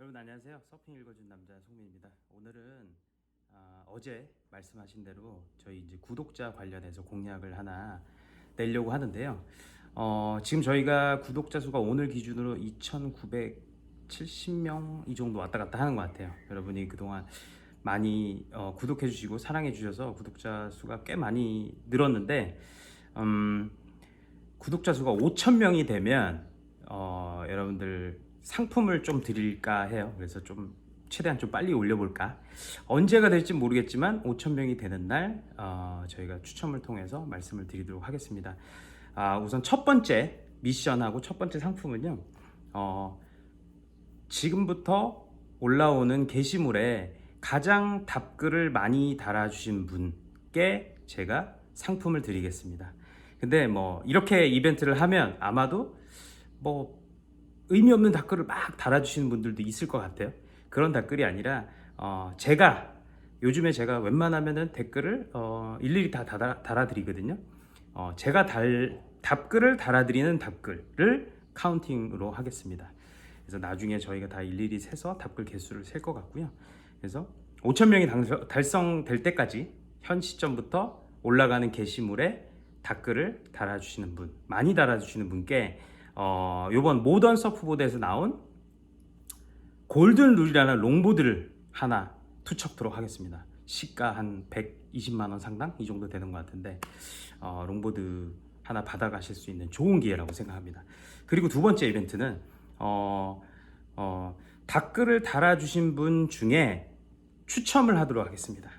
여러분 안녕하세요. 서핑 읽어준 남자 송민입니다. 오늘은 아, 어제 말씀하신 대로 저희 이제 구독자 관련해서 공약을 하나 내려고 하는데요. 어, 지금 저희가 구독자 수가 오늘 기준으로 2,970명 이 정도 왔다 갔다 하는 것 같아요. 여러분이 그동안 많이 어, 구독해 주시고 사랑해 주셔서 구독자 수가 꽤 많이 늘었는데 음, 구독자 수가 5천 명이 되면 어, 여러분들 상품을 좀 드릴까 해요. 그래서 좀 최대한 좀 빨리 올려볼까. 언제가 될지 모르겠지만 5천 명이 되는 날 어, 저희가 추첨을 통해서 말씀을 드리도록 하겠습니다. 아, 우선 첫 번째 미션하고 첫 번째 상품은요. 어, 지금부터 올라오는 게시물에 가장 답글을 많이 달아주신 분께 제가 상품을 드리겠습니다. 근데 뭐 이렇게 이벤트를 하면 아마도 뭐 의미 없는 댓글을 막 달아주시는 분들도 있을 것 같아요. 그런 댓글이 아니라 어, 제가 요즘에 제가 웬만하면은 댓글을 어, 일일이 다 달아, 달아 드리거든요. 어, 제가 달, 답글을 달아드리는 답글을 카운팅으로 하겠습니다. 그래서 나중에 저희가 다 일일이 세서 답글 개수를 셀 것 같고요. 그래서 5천 명이 당- 달성될 때까지 현 시점부터 올라가는 게시물에 댓글을 달아주시는 분, 많이 달아주시는 분께 어, 요번 모던 서프보드에서 나온 골든 룰이라는 롱보드를 하나 투척토록 하겠습니다. 시가 한 120만 원 상당 이 정도 되는 것 같은데 어, 롱보드 하나 받아가실 수 있는 좋은 기회라고 생각합니다. 그리고 두 번째 이벤트는 어, 어, 댓글을 달아주신 분 중에 추첨을 하도록 하겠습니다.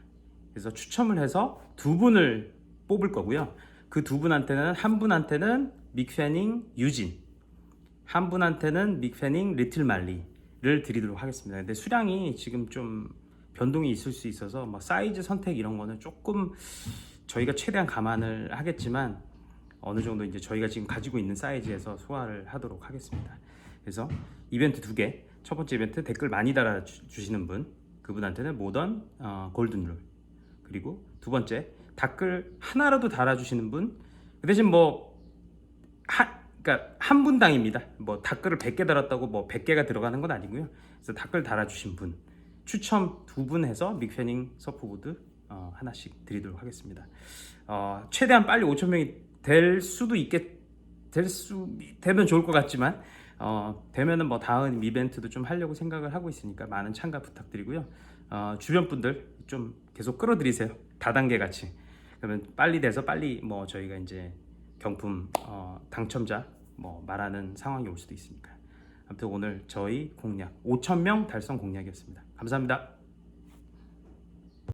그래서 추첨을 해서 두 분을 뽑을 거고요. 그 두 분한테는 한 분한테는 믹패닝 유진, 한 분한테는 믹패닝 리틀 말리를 드리도록 하겠습니다. 근데 수량이 지금 좀 변동이 있을 수 있어서 뭐 사이즈 선택 이런 거는 조금 저희가 최대한 감안을 하겠지만 어느 정도 이제 저희가 지금 가지고 있는 사이즈에서 소화를 하도록 하겠습니다. 그래서 이벤트 두 개. 첫 번째 이벤트 댓글 많이 달아 주- 주시는 분 그분한테는 모던 어, 골든 룰. 그리고 두 번째 댓글 하나라도 달아 주시는 분. 그 대신 뭐 한, 그러니까 한 분당입니다. 뭐 댓글을 100개 달았다고 뭐 100개가 들어가는 건 아니고요. 그래서 댓글 달아주신 분 추첨 두 분 해서 믹패닝 서프보드 어, 하나씩 드리도록 하겠습니다. 어, 최대한 빨리 5천 명이 될 수도 있겠 될 수 되면 좋을 것 같지만 어, 되면은 뭐 다음 이벤트도 좀 하려고 생각을 하고 있으니까 많은 참가 부탁드리고요. 어, 주변 분들 좀 계속 끌어들이세요. 다단계 같이. 그러면 빨리 돼서 빨리 뭐 저희가 이제 경품 어, 당첨자 뭐 말하는 상황이 올 수도 있으니까. 아무튼 오늘 저희 공약 5천 명 달성 공약이었습니다. 감사합니다.